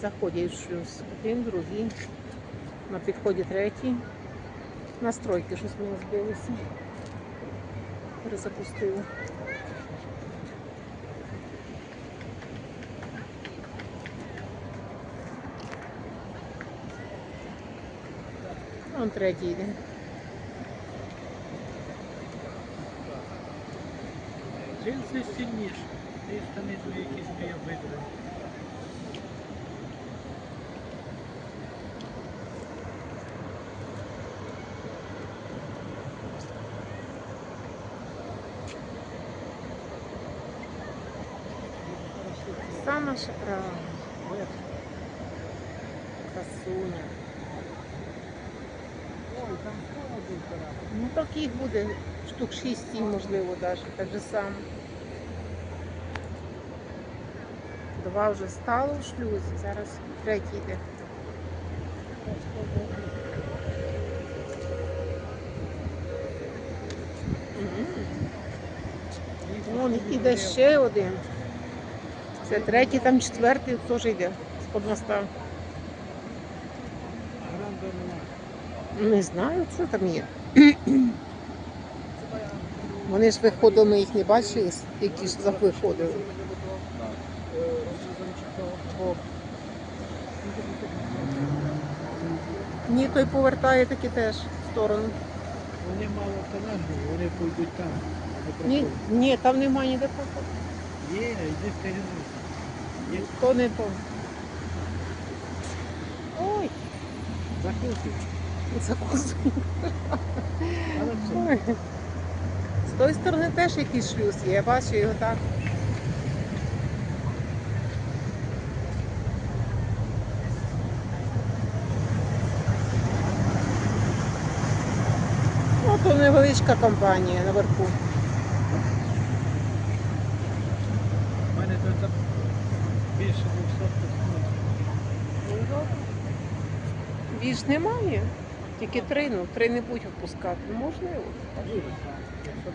заходять в. Один, другий. На підході третій. Настройки щось ми збилися. Перезапустили. Вон третій йде. Джинси сильніші. Ті штани твої якісь мої обидва. Сама. Красуня. Ой, там. Ну так їх буде штук 6 можливо, навіть так же само. Два вже стало в шлюзі, зараз третій йде. Вон іде ще один. Це третій, там четвертий теж йде з-под моста. Не знаю, що там є. Вони ж виходили, ми їх не бачили, які ж за виходили. Ні, той повертає таки теж в сторону. Вони мало тонажу, вони пойдуть там. Ні, ні, там немає ніде проходу. Є, йди скажи. Є То не то. Ой. Але Ой. З тої сторони теж якийсь шлюз є, я бачу його так. Ну, то невеличка компанія наверху. в мене тут там більше 200 тисяч. Більш немає. Тільки три, ну три не будуть випускати. Ну, Можливо. Якщо.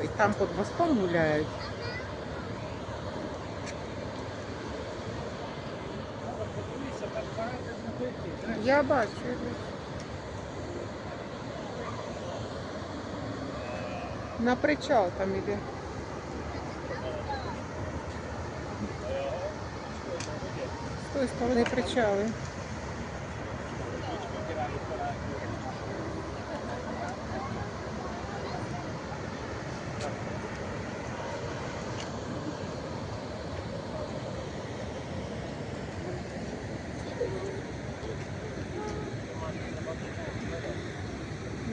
Ой, там під мостом гуляють. Треба подивитися, там багато знаходки. Треба Я бачу. На причал там іде. З тої сторони причали.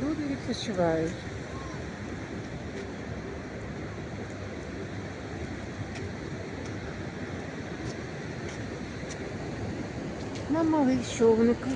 Люди відпочивають. На малих човниках.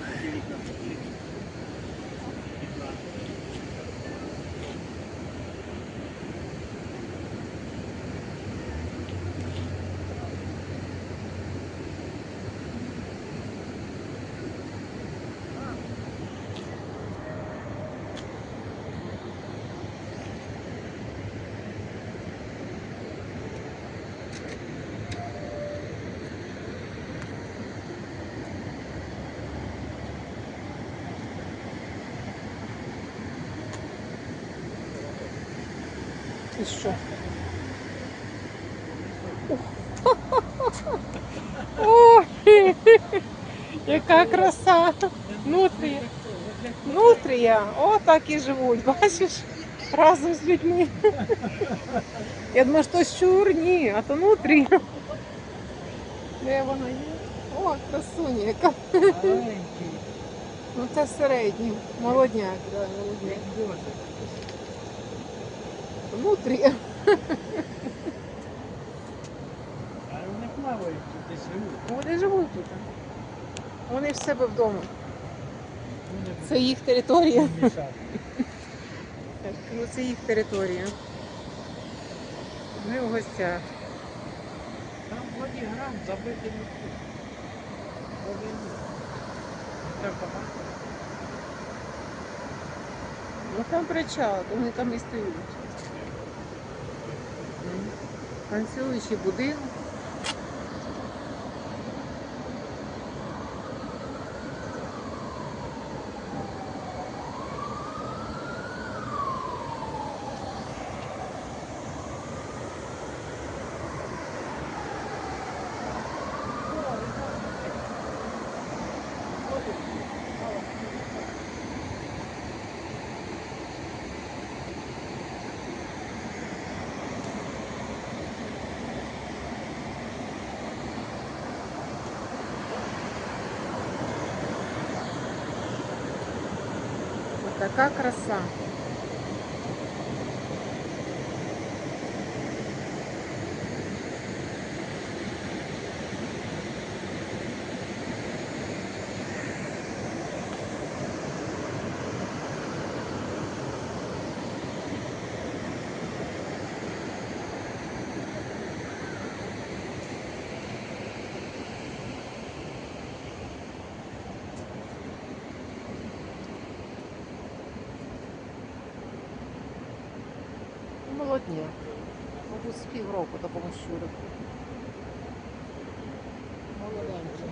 Що? Ой, яка краса! Нутрія. Нутрія. О, так і живуть, бачиш? Разом з людьми. Я думаю, що щур, ні, а то нутрія. Де вона є? О, красуня яка. Ну це середній. Молодняк, да, молодняк. Нутрія. А вони плавають тут десь живуть. Вони живуть тут. Вони в себе вдома. Це їх територія. Ну, це їх територія. Ми в гостях. Там вроді грам забитий не багато. Ну там причал, вони там і стоять. Танцюючий будинок. Така краса. Молодня. Мабуть, з півроку такому щурику. Молоденький.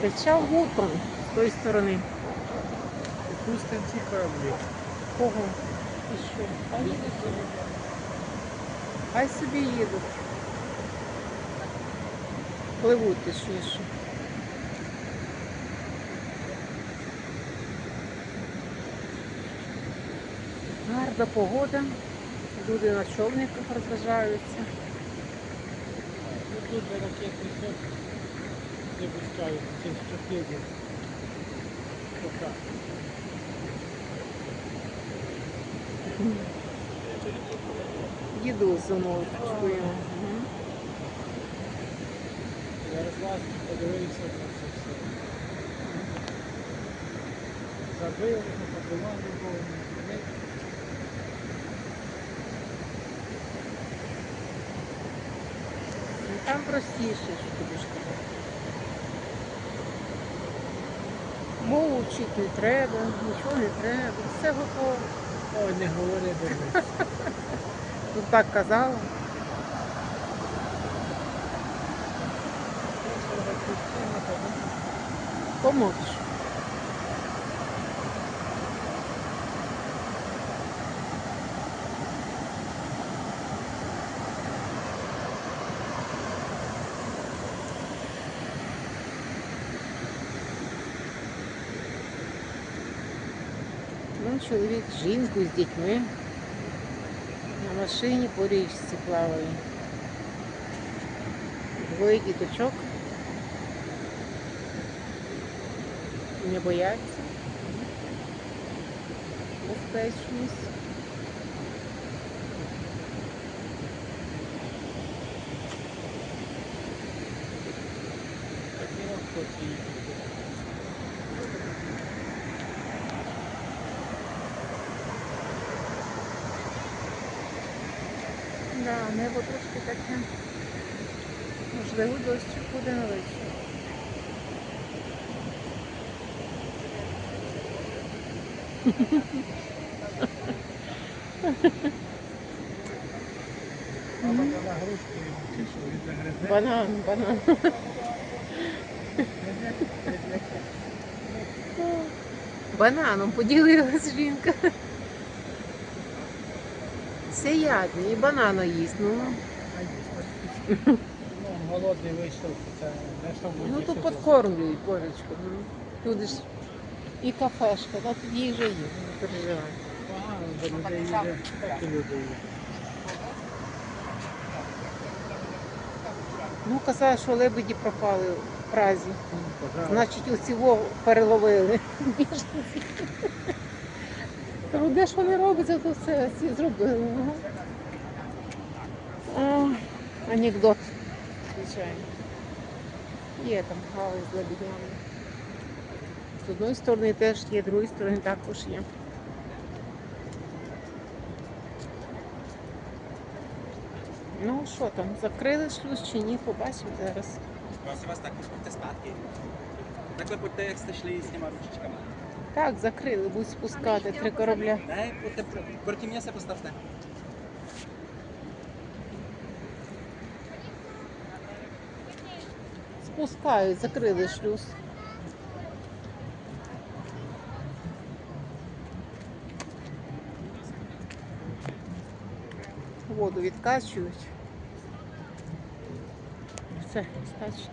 Причал Гутон з тої сторони. Пустимо ці кораблі. Кого? І що? Хай їдуть собі. Хай собі їдуть. Пливуть точніше. Гарна погода. Люди на човниках розважаються. Тут ракетний ход не пускають, це стратегія. Пока. За ножичкою. Мгм. Зараз вас подивився на це все. Забили, побивали Ну, Там простіше, що тобі ж казати. Мову вчити не треба, нічого не треба, все готово. Ой, не говори до мене. Ну так казала. Помовч. Ну, чоловік з жінкою, з дітьми. На машині по річці плаває. Двоє діточок. Не бояться. Безпечність. Такі Да, небо трошки таке. Можливо, дощик буде на вечір. Банан, банан. Бананом поділилась жінка. Все ядні, і банана їсть. Ну, Ну, голодний вийшов, це не що ну буде. тут підкормлюють божечко. Ну, люди ж і кафешка, да, тут їжа є, не переживай. Погано, до людей їде, так і люди їдуть. Ну, казали, що лебеді пропали в Празі. Ну. Значить, во переловили. Кажу, де ж вони роблять, то все всі зробили. Ага. О, анекдот, звичайно. Є там гали з лебедями. З одної сторони теж є, з другої сторони також є. Ну що там, закрили шлюз чи ні, побачимо зараз. Tak už pojďte zpátky. Takhle pojďte, jak jste šli s těma ručičkama. Так, закрили, будуть спускати три корабля. Proti mně se postavte. Спускають, закрили шлюз. Воду відкачують. Все, скачуть.